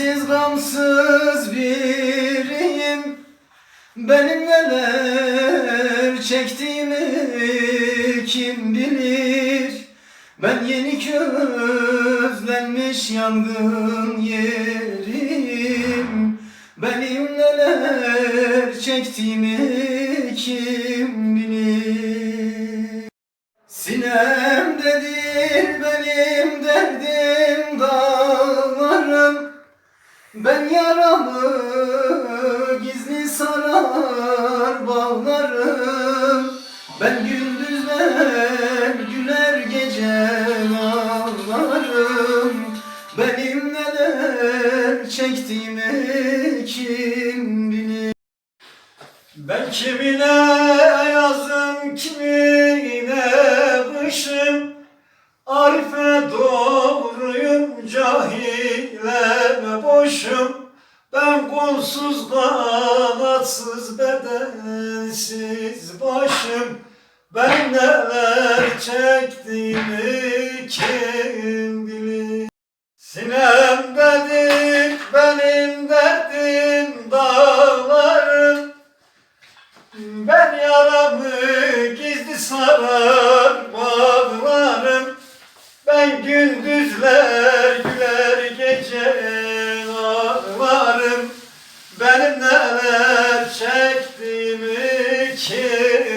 Dertsiz gamsız biriyim. Benim neler çektiğimi kim bilir? Ben yeni közlenmiş yangın yerim Benim neler çektiğimi kim bilir? Sinemdedir benim Ben yaramı gizli sarar bağlarım. Ben gündüzler güler gece ağlarım. Benim neler çektiğimi kim bilir? Ben kimine yazım Ben kolsuz kanatsız bedensiz başım. Ben neler çektiğimi kim bilir. Sinem dedim benim derdim dağlarım. Ben yaramı gizli sarar bağlarım. Ben gündüzler Benim neler çektiğimi kim